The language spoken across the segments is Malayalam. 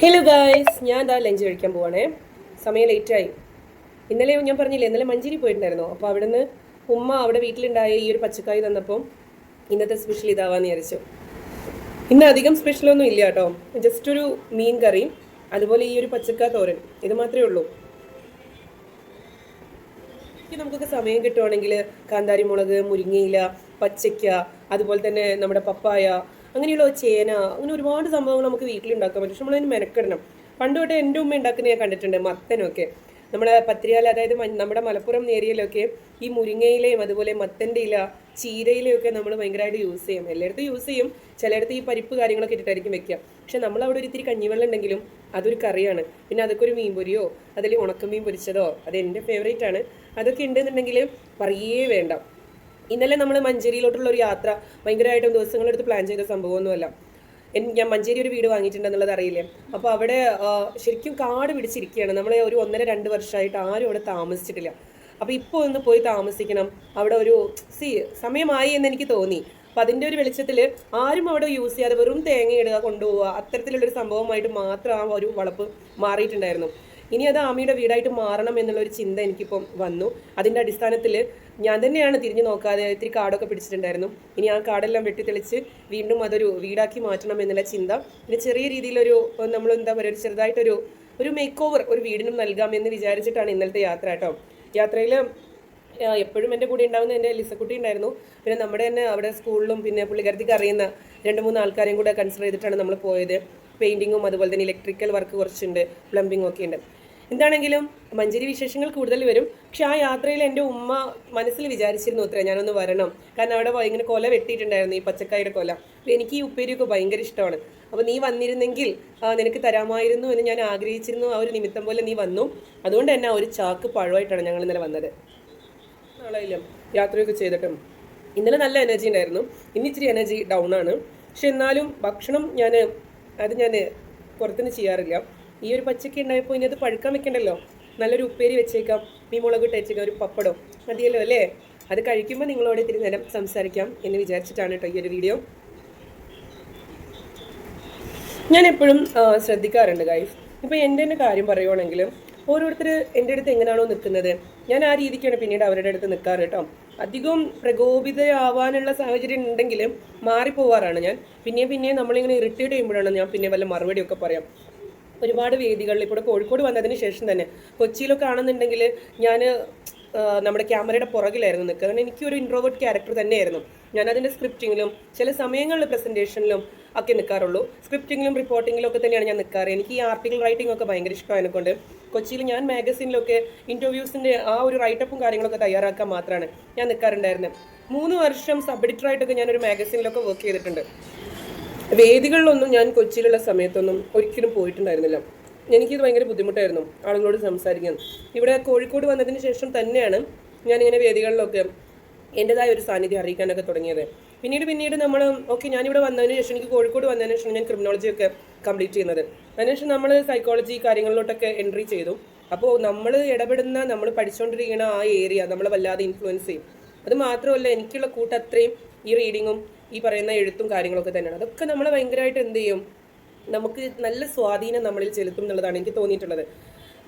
ഹലോ ഗായ്സ് ഞാൻ ഇതാ ലഞ്ച് കഴിക്കാൻ പോവാണേ. സമയം ലേറ്റായി ഇന്നലെ ഞാൻ പറഞ്ഞില്ലേ ഇന്നലെ മഞ്ചേരി പോയിട്ടുണ്ടായിരുന്നു. അപ്പോൾ അവിടെ നിന്ന് ഉമ്മ അവിടെ വീട്ടിലുണ്ടായ ഈ ഒരു പച്ചക്കായി തന്നപ്പം ഇന്നത്തെ സ്പെഷ്യൽ ഇതാവാന്ന് വിചാരിച്ചു. ഇന്ന് അധികം സ്പെഷ്യലൊന്നും ഇല്ല കേട്ടോ. ജസ്റ്റ് ഒരു മീൻ കറി അതുപോലെ ഈ ഒരു പച്ചക്കാ തോരൻ. ഇത് മാത്രമേ ഉള്ളൂ. നമുക്കൊക്കെ സമയം കിട്ടുവാണെങ്കിൽ കാന്താരി മുളക് മുരിങ്ങയില പച്ചയ്ക്ക അതുപോലെ തന്നെ നമ്മുടെ പപ്പായ അങ്ങനെയുള്ള ചേന അങ്ങനെ ഒരുപാട് സംഭവങ്ങൾ നമുക്ക് വീട്ടിലുണ്ടാക്കാൻ പറ്റും. പക്ഷെ നമ്മളതിന് മെനക്കെടണം. പണ്ട് തൊട്ടേ എന്റെ ഉമ്മ ഉണ്ടാക്കുന്ന ഞാൻ കണ്ടിട്ടുണ്ട് മത്തനൊക്കെ. നമ്മുടെ പത്രിയാല അതായത് നമ്മുടെ മലപ്പുറം ഏരിയയിലൊക്കെ ഈ മുരിങ്ങയിലയും അതുപോലെ മത്തന്റെ ഇല ചീരയിലെയൊക്കെ നമ്മൾ ഭയങ്കരമായിട്ട് യൂസ് ചെയ്യും. എല്ലായിടത്തും യൂസ് ചെയ്യും. ചിലയിടത്ത് ഈ പരിപ്പ് കാര്യങ്ങളൊക്കെ ഇട്ടിട്ടായിരിക്കും വെക്കുക. പക്ഷെ നമ്മൾ അവിടെ ഒരു ഇത്തിരി കഞ്ഞിവെള്ളം ഉണ്ടെങ്കിലും അതൊരു കറിയാണ്. പിന്നെ അതൊക്കെ ഒരു മീൻ പൊരിയോ അതിൽ ഉണക്കമീൻ പൊരിച്ചതോ അത് എന്റെ ഫേവറേറ്റ് ആണ്. അതൊക്കെ ഉണ്ടെന്നുണ്ടെങ്കിൽ പറയേ വേണ്ട. ഇന്നലെ നമ്മൾ മഞ്ചേരിയിലോട്ടുള്ള ഒരു യാത്ര ഭയങ്കരമായിട്ടും ദിവസങ്ങളെടുത്ത് പ്ലാൻ ചെയ്ത സംഭവമൊന്നുമല്ല. ഞാൻ മഞ്ചേരി ഒരു വീട് വാങ്ങിയിട്ടുണ്ടെന്നുള്ളത് അറിയില്ലേ? അപ്പോൾ അവിടെ ശരിക്കും കാട് പിടിച്ചിരിക്കുകയാണ്. നമ്മൾ ഒരു ഒന്നര രണ്ട് വർഷമായിട്ട് ആരും അവിടെ താമസിച്ചിട്ടില്ല. അപ്പോൾ ഇപ്പോൾ ഒന്ന് പോയി താമസിക്കണം. അവിടെ ഒരു സി സമയമായി എന്ന് എനിക്ക് തോന്നി. അപ്പം അതിന്റെ ഒരു വെളിച്ചത്തിൽ ആരും അവിടെ യൂസ് ചെയ്യാതെ വെറും തേങ്ങ ഇടുക കൊണ്ടുപോവുക അത്തരത്തിലുള്ളൊരു സംഭവമായിട്ട് മാത്രം ആ ഒരു വളപ്പ് മാറിയിട്ടുണ്ടായിരുന്നു. ഇനി അത് ആമിയുടെ വീടായിട്ട് മാറണം എന്നുള്ളൊരു ചിന്ത എനിക്കിപ്പം വന്നു. അതിന്റെ അടിസ്ഥാനത്തിൽ ഞാൻ തന്നെയാണ് തിരിഞ്ഞു നോക്കാതെ ഇത്തിരി കാടൊക്കെ പിടിച്ചിട്ടുണ്ടായിരുന്നു. ഇനി ആ കാടെല്ലാം വെട്ടിത്തെളിച്ച് വീണ്ടും അതൊരു വീടാക്കി മാറ്റണം എന്നുള്ള ചിന്ത. പിന്നെ ചെറിയ രീതിയിലൊരു നമ്മൾ എന്താ പറയുക ഒരു ചെറുതായിട്ടൊരു ഒരു മേക്ക് ഓവർ ഒരു വീടിനും നൽകാമെന്ന് വിചാരിച്ചിട്ടാണ് ഇന്നലത്തെ യാത്ര കേട്ടോ. യാത്രയിൽ എപ്പോഴും എന്റെ കൂടെ ഉണ്ടാവുന്ന എന്റെ ലിസക്കുട്ടി ഉണ്ടായിരുന്നു. പിന്നെ നമ്മുടെ തന്നെ അവിടെ സ്കൂളിലും പിന്നെ പുള്ളിക്കാരത്തേക്ക് അറിയുന്ന രണ്ട് മൂന്ന് ആൾക്കാരെയും കൂടെ കൺസിഡർ ചെയ്തിട്ടാണ് നമ്മൾ പോയത്. പെയിന്റിങ്ങും അതുപോലെ തന്നെ ഇലക്ട്രിക്കൽ വർക്ക് കുറച്ചുണ്ട് പ്ലംബിങ്ങും ഒക്കെ ഉണ്ട്. എന്താണെങ്കിലും മഞ്ചേരി വിശേഷങ്ങൾ കൂടുതൽ വരും. പക്ഷെ ആ യാത്രയിൽ എന്റെ ഉമ്മ മനസ്സിൽ വിചാരിച്ചിരുന്നു അത്ര ഞാനൊന്ന് വരണം. കാരണം അവിടെ ഇങ്ങനെ കൊല വെട്ടിയിട്ടുണ്ടായിരുന്നു ഈ പച്ചക്കായുടെ കൊല. അപ്പോൾ എനിക്ക് ഈ ഉപ്പേരിയൊക്കെ ഭയങ്കര ഇഷ്ടമാണ്. അപ്പോൾ നീ വന്നിരുന്നെങ്കിൽ നിനക്ക് തരാമായിരുന്നു എന്ന് ഞാൻ ആഗ്രഹിച്ചിരുന്നു. ആ ഒരു നിമിത്തം പോലെ നീ വന്നു. അതുകൊണ്ട് തന്നെ ഒരു ചാക്ക് പഴമായിട്ടാണ് ഞങ്ങൾ ഇന്നലെ വന്നത്. നാളായില്ല യാത്രയൊക്കെ ചെയ്തിട്ടും ഇന്നലെ നല്ല എനർജി ഉണ്ടായിരുന്നു. ഇന്ന് ഇച്ചിരി എനർജി ഡൗൺ ആണ്. പക്ഷെ എന്നാലും ഭക്ഷണം ഞാൻ അത് ഞാൻ പുറത്തുനിന്ന് ചെയ്യാറില്ല. ഈ ഒരു പച്ചക്ക ഉണ്ടായപ്പോൾ ഇനി അത് പഴുക്കാൻ വെക്കണ്ടല്ലോ. നല്ലൊരു ഉപ്പേരി വെച്ചേക്കാം. മീൻ മുളക് ഇട്ട് വെച്ചേക്കാം ഒരു പപ്പടം. മതിയല്ലോ അല്ലേ? അത് കഴിക്കുമ്പോൾ നിങ്ങളോട് ഇത്തിരി നേരം സംസാരിക്കാം എന്ന് വിചാരിച്ചിട്ടാണ് കേട്ടോ ഈ ഒരു വീഡിയോ ഞാൻ എപ്പോഴും ശ്രദ്ധിക്കാറുണ്ട് ഗൈസ് ഇപ്പോൾ എന്റെ തന്നെ കാര്യം പറയുവാണെങ്കിൽ ഓരോരുത്തർ എന്റെ അടുത്ത് എങ്ങനെയാണോ നിൽക്കുന്നത്. ഞാൻ ആ രീതിക്കാണ് പിന്നീട് അവരുടെ അടുത്ത് നിൽക്കാറ് കേട്ടോ. അധികം പ്രകോപിതയാവാനുള്ള സാഹചര്യം ഉണ്ടെങ്കിലും മാറിപ്പോവാറാണ് ഞാൻ. പിന്നെയും പിന്നെയും നമ്മളിങ്ങനെ ഇറിറ്റേറ്റ് ചെയ്യുമ്പോഴാണ് ഞാൻ പിന്നെ വല്ല മറുപടിയൊക്കെ പറയാം. ഒരുപാട് വേദികളിൽ ഇപ്പോൾ കോഴിക്കോട് വന്നതിന് ശേഷം തന്നെ കൊച്ചിയിലൊക്കെ ആണെന്നുണ്ടെങ്കിൽ ഞാൻ നമ്മുടെ ക്യാമറയുടെ പുറകിലായിരുന്നു നിൽക്കുക കാരണം എനിക്കൊരു ഇൻട്രോവേർട്ട് ക്യാരക്ടർ തന്നെയായിരുന്നു. ഞാൻ അതിന്റെ സ്ക്രിപ്റ്റിങ്ങിലും ചില സമയങ്ങളിൽ പ്രസന്റേഷനിലും ഒക്കെ നിൽക്കാറുള്ളൂ. സ്ക്രിപ്റ്റിങ്ങിലും റിപ്പോർട്ടിങ്ങിലും ഒക്കെ തന്നെയാണ് ഞാൻ നിൽക്കാറ്. എനിക്ക് ഈ ആർട്ടിക്കിൾ റൈറ്റിംഗ് ഒക്കെ ഭയങ്കര ഇഷ്ടമായതിനെ കൊണ്ട് കൊച്ചിയിൽ ഞാൻ മാഗസീനിലൊക്കെ ഇന്റർവ്യൂസിന്റെ ആ ഒരു റൈറ്റപ്പും കാര്യങ്ങളൊക്കെ തയ്യാറാക്കാൻ മാത്രമാണ് ഞാൻ നിൽക്കാറുണ്ടായിരുന്നത് മൂന്ന് വർഷം സബ് എഡിറ്ററായിട്ടൊക്കെ ഞാനൊരു മാഗസീനിലൊക്കെ വർക്ക് ചെയ്തിട്ടുണ്ട്. വേദികളിലൊന്നും ഞാൻ കൊച്ചിയിലുള്ള സമയത്തൊന്നും ഒരിക്കലും പോയിട്ടുണ്ടായിരുന്നില്ല. എനിക്കിത് ഭയങ്കര ബുദ്ധിമുട്ടായിരുന്നു. ആളുകളോട് സംസാരിക്കാൻ. ഇവിടെ കോഴിക്കോട് വന്നതിന് ശേഷം തന്നെയാണ് ഞാനിങ്ങനെ വേദികളിലൊക്കെ എന്റെതായ ഒരു സാന്നിധ്യം അറിയിക്കാനൊക്കെ തുടങ്ങിയത്. പിന്നീട് പിന്നീട് നമ്മൾ ഓക്കെ ഞാനിവിടെ വന്നതിന് ശേഷം എനിക്ക് കോഴിക്കോട് വന്നതിന് ശേഷം ഞാൻ ക്രിമിനോളജി ഒക്കെ കംപ്ലീറ്റ് ചെയ്യുന്നത്. അതിനുശേഷം നമ്മൾ സൈക്കോളജി കാര്യങ്ങളിലോട്ടൊക്കെ എൻട്രി ചെയ്തു. അപ്പോൾ നമ്മൾ ഇടപെടുന്ന നമ്മൾ പഠിച്ചുകൊണ്ടിരിക്കുന്ന ആ ഏരിയ നമ്മളെ വല്ലാതെ ഇൻഫ്ലുവൻസ് ചെയ്യും. അത് മാത്രമല്ല എനിക്കുള്ള കൂട്ടത്രയും ഈ റീഡിങ്ങും ഈ പറയുന്ന എഴുത്തും കാര്യങ്ങളൊക്കെ തന്നെയാണ്. അതൊക്കെ നമ്മളെ ഭയങ്കരമായിട്ട് എന്ത് ചെയ്യും? നമുക്ക് നല്ല സ്വാധീനം നമ്മളിൽ ചെലുത്തും എന്നുള്ളതാണ് എനിക്ക് തോന്നിയിട്ടുള്ളത്.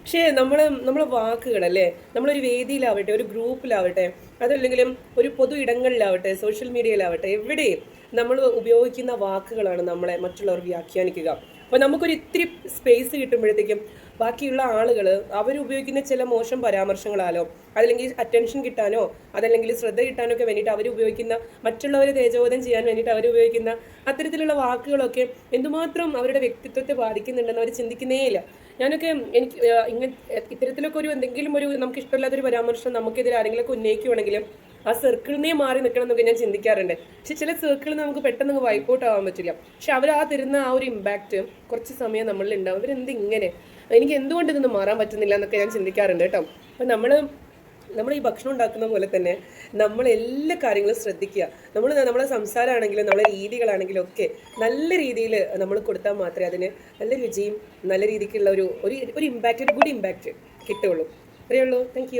പക്ഷേ നമ്മൾ നമ്മളെ വാക്കുകളല്ലേ നമ്മളൊരു വേദിയിലാവട്ടെ ഒരു ഗ്രൂപ്പിലാവട്ടെ അതല്ലെങ്കിലും ഒരു പൊതു ഇടങ്ങളിലാവട്ടെ സോഷ്യൽ മീഡിയയിലാവട്ടെ എവിടെയും നമ്മൾ ഉപയോഗിക്കുന്ന വാക്കുകളാണ് നമ്മളെ മറ്റുള്ളവർ വ്യാഖ്യാനിക്കുക. അപ്പോൾ നമുക്കൊരു ഇത്തിരി സ്പേസ് കിട്ടുമ്പോഴത്തേക്കും ബാക്കിയുള്ള ആളുകൾ അവരുപയോഗിക്കുന്ന ചില മോശം പരാമർശങ്ങളാലോ അതല്ലെങ്കിൽ അറ്റൻഷൻ കിട്ടാനോ അതല്ലെങ്കിൽ ശ്രദ്ധ കിട്ടാനോ ഒക്കെ വേണ്ടിയിട്ട് അവർ ഉപയോഗിക്കുന്ന മറ്റുള്ളവരെ തേജോധം ചെയ്യാൻ വേണ്ടിയിട്ട് അവർ ഉപയോഗിക്കുന്ന അത്തരത്തിലുള്ള വാക്കുകളൊക്കെ എന്തുമാത്രം അവരുടെ വ്യക്തിത്വത്തെ ബാധിക്കുന്നുണ്ടെന്ന് അവർ ചിന്തിക്കുന്നേ ഇല്ല. ഞാനൊക്കെ എനിക്ക് ഇങ്ങനെ ഇത്തരത്തിലൊക്കെ ഒരു എന്തെങ്കിലും ഒരു നമുക്ക് ഇഷ്ടമില്ലാത്തൊരു പരാമർശം നമുക്കെതിരെ ആരെങ്കിലുമൊക്കെ ഉന്നയിക്കുവാണെങ്കിലും ആ സർക്കിളിനെ മാറി നിൽക്കണം എന്നൊക്കെ ഞാൻ ചിന്തിക്കാറുണ്ട്. പക്ഷെ ചില സർക്കിളിൽ നമുക്ക് പെട്ടെന്ന് വൈപ്പ് ഔട്ട് ആവാൻ പറ്റില്ല. പക്ഷെ അവർ ആ തരുന്ന ആ ഒരു ഇമ്പാക്റ്റ് കുറച്ച് സമയം നമ്മളിൽ ഉണ്ടാവും. ഇവരെന്ത് ഇങ്ങനെ എനിക്ക് എന്തുകൊണ്ട് ഇതൊന്നും മാറാൻ പറ്റുന്നില്ല എന്നൊക്കെ ഞാൻ ചിന്തിക്കാറുണ്ട് കേട്ടോ. അപ്പം നമ്മൾ നമ്മൾ ഈ ഭക്ഷണം ഉണ്ടാക്കുന്ന പോലെ തന്നെ നമ്മൾ എല്ലാ കാര്യങ്ങളും ശ്രദ്ധിക്കുക. നമ്മൾ നമ്മളെ സംസാരമാണെങ്കിലും നമ്മളെ രീതികളാണെങ്കിലും ഒക്കെ നല്ല രീതിയിൽ നമ്മൾ കൊടുത്താൽ മാത്രമേ അതിന് നല്ല രുചിയും നല്ല രീതിക്കുള്ള ഒരു ഒരു ഇമ്പാക്റ്റ് ഒരു ഗുഡ് ഇമ്പാക്റ്റ് കിട്ടുള്ളൂ അത്രയേ ഉള്ളൂ. താങ്ക്